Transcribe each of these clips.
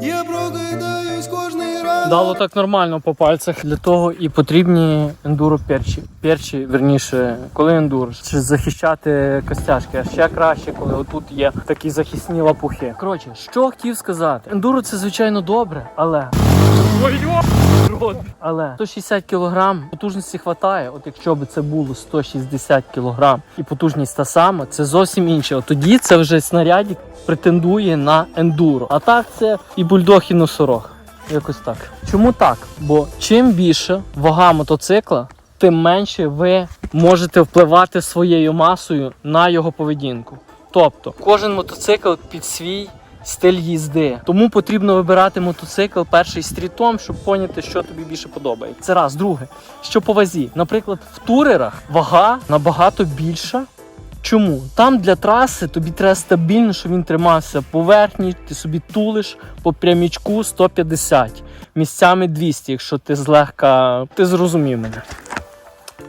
Я прокидаюсь кожний ранок. Дало так нормально по пальцях. Для того і потрібні ендуро перчі. Перчі, верніше, коли ендуро, чи захищати костяшки. А ще краще, коли отут є такі захисні лапухи. Коротше, що хотів сказати? Ендуро це звичайно добре, але. Ой, рот. Але 160 кг потужності хватає. От якщо б це було 160 кг і потужність та сама, це зовсім інше. От тоді це вже снарядик претендує на ендуро. А так це і бульдог, і носорог. Якось так. Чому так? Бо чим більше вага мотоцикла, тим менше ви можете впливати своєю масою на його поведінку. Тобто, кожен мотоцикл під свій стиль їзди. Тому потрібно вибирати мотоцикл перший стрітом, щоб поняти, що тобі більше подобається. Це раз. Друге, що по вазі. Наприклад, в турерах вага набагато більша. Чому? Там для траси тобі треба стабільно, щоб він тримався поверхні, ти собі тулиш по прямічку 150, місцями 200, якщо ти злегка. Ти зрозумів мене.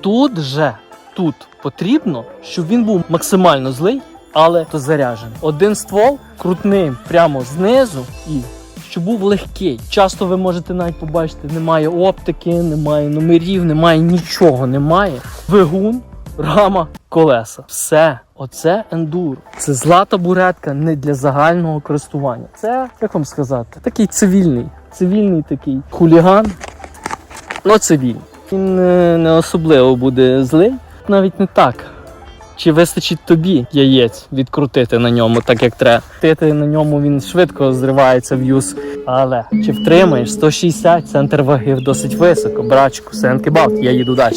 Тут же тут потрібно, щоб він був максимально злий, але то заряджений. Один ствол крутним прямо знизу і. Щоб був легкий. Часто ви можете навіть побачити, немає оптики, немає номерів, немає нічого, немає. Двигун, рама, колеса. Все. Оце ендуро. Це зла табуретка не для загального користування. Це, як вам сказати, такий цивільний, цивільний такий хуліган. Ну, цивільний. Він е, не особливо буде злий, навіть не так. Чи вистачить тобі яєць відкрутити на ньому так, як треба? Тити на ньому він швидко зривається в юз. Але чи втримаєш 160 центр ваги досить високо, брачку, сенки бавт, я їду далі.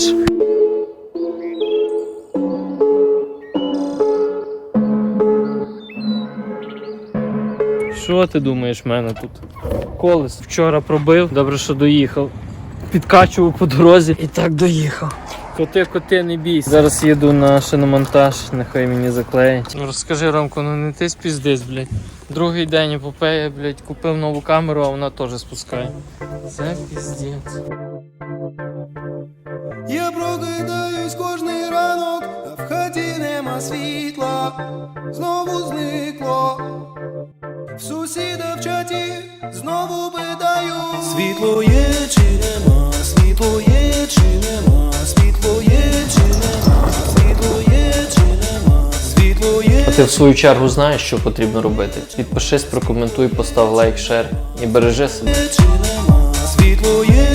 Що ти думаєш в мене тут? Колес вчора пробив, добре, що доїхав. Підкачував по дорозі і так доїхав. Коти, коти, не бійся. Зараз їду на шиномонтаж, нехай мені заклеять. Ну розкажи, Ромко, ну не ти спіздись, блядь. Другий день епопея, блядь, купив нову камеру, а вона теж спускає. Це піздець. Я прокидаюсь кожний ранок, а в хаті нема світла, знову зникло. В сусіда в чаті знову питаю Світло є чи ти в свою чергу знаєш, що потрібно робити. Підпишись, прокоментуй, постав лайк, шер і бережи себе. світло є